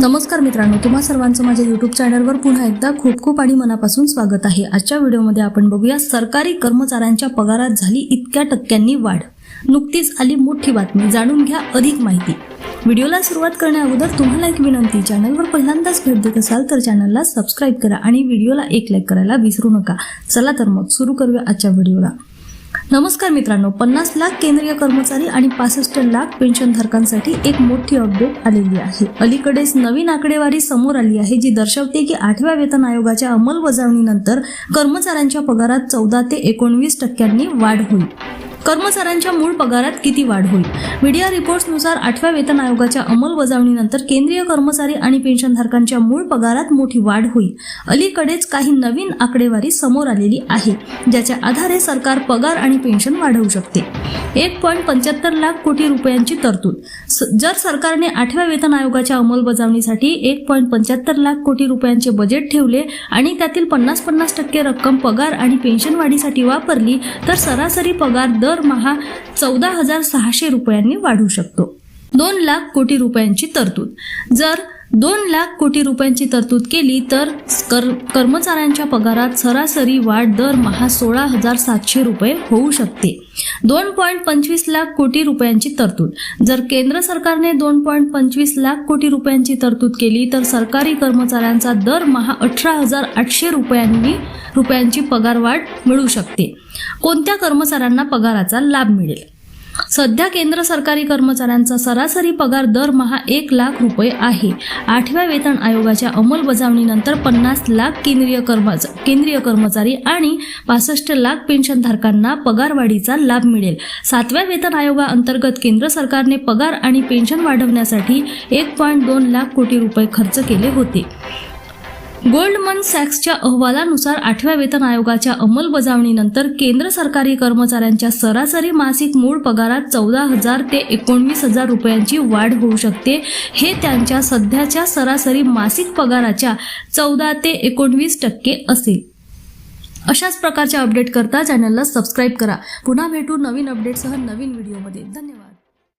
नमस्कार मित्रांनो तुम्हा सर्वांचं माझ्या युट्यूब चॅनलवर पुन्हा एकदा खूप खूप आणि मनापासून स्वागत आहे. आजच्या व्हिडिओमध्ये आपण बघूया सरकारी कर्मचाऱ्यांच्या पगारात झाली इतक्या टक्क्यांनी वाढ. नुकतीच आली मोठी बातमी जाणून घ्या अधिक माहिती. व्हिडिओला सुरुवात करण्या अगोदर तुम्हाला एक विनंती चॅनलवर पहिल्यांदाच भेट देत असाल तर चॅनलला सबस्क्राईब करा आणि व्हिडिओला एक लाईक करायला विसरू नका. चला तर मग सुरू करूया आजच्या व्हिडिओला. नमस्कार मित्रांनो पन्नास लाख केंद्रीय कर्मचारी आणि पासष्ट लाख पेन्शनधारकांसाठी एक मोठी अपडेट आलेली आहे. अलीकडेच नवीन आकडेवारी समोर आली आहे जी दर्शवते की आठव्या वेतन आयोगाच्या अंमलबजावणीनंतर कर्मचाऱ्यांच्या पगारात चौदा ते एकोणवीस टक्क्यांनी वाढ होईल. कर्मचाऱ्यांच्या मूळ पगारात किती वाढ होईल? मीडिया रिपोर्ट्सनुसार आठव्या वेतन आयोगाच्या अंमलबजावणीनंतर केंद्रीय कर्मचारी आणि पेन्शनधारकांच्या मूळ पगारात मोठी वाढ होईल. अलीकडेच काही नवीन आकडेवारी समोर आलेली आहे ज्याच्या आधारे सरकार पगार आणि पेन्शन वाढवू शकते. एक पॉईंट पंच्याहत्तर लाख कोटी रुपयांची तरतूद. स- जर सरकारने आठव्या वेतन आयोगाच्या अंमलबजावणीसाठी एक पॉईंट पंच्याहत्तर लाख कोटी रुपयांचे बजेट ठेवले आणि त्यातील पन्नास पन्नास टक्के रक्कम पगार आणि पेन्शन वाढीसाठी वापरली तर सरासरी पगार दर दरमहा चौदा हजार सहाशे रुपयांनी वाढू शकतो. दोन लाख कोटी रुपयांची तरतूद. जर दोन लाख कोटी रुपयांची तरतूद केली तर कर कर्मचाऱ्यांच्या पगारात सरासरी वाढ दरमहा सोळा हजार सातशे रुपये होऊ शकते. दोन पॉईंट पंचवीस लाख कोटी रुपयांची तरतूद. जर केंद्र सरकारने दोन पॉईंट पंचवीस लाख कोटी रुपयांची तरतूद केली तर सरकारी कर्मचाऱ्यांचा दरमहा अठरा हजार आठशे रुपयांनी रुपयांची पगारवाढ मिळू शकते. कोणत्या कर्मचाऱ्यांना पगाराचा लाभ मिळेल? सध्या केंद्र सरकारी कर्मचाऱ्यांचा सरासरी पगार दरमहा एक लाख रुपये आहे. आठव्या वेतन आयोगाच्या अंमलबजावणीनंतर पन्नास लाख केंद्रीय कर्मचा केंद्रीय कर्मचारी आणि पासष्ट लाख पेन्शनधारकांना पगारवाढीचा लाभ मिळेल. सातव्या वेतन आयोगाअंतर्गत केंद्र सरकारने पगार आणि पेन्शन वाढवण्यासाठी एक पॉईंट दोन लाख कोटी रुपये खर्च केले होते. गोल्डमन सॅक्सच्या अहवालानुसार आठव्या वेतन आयोगाच्या अंमलबजावणीनंतर केंद्र सरकारी कर्मचाऱ्यांच्या सरासरी मासिक मूळ पगारात चौदा हजार ते एकोणवीस हजार रुपयांची वाढ होऊ शकते. हे त्यांच्या सध्याच्या सरासरी मासिक पगाराच्या चौदा ते एकोणवीस टक्के असेल. अशाच प्रकारच्या अपडेट करता चॅनलला सबस्क्राईब करा. पुन्हा भेटू नवीन अपडेटसह नवीन व्हिडिओमध्ये धन्यवाद.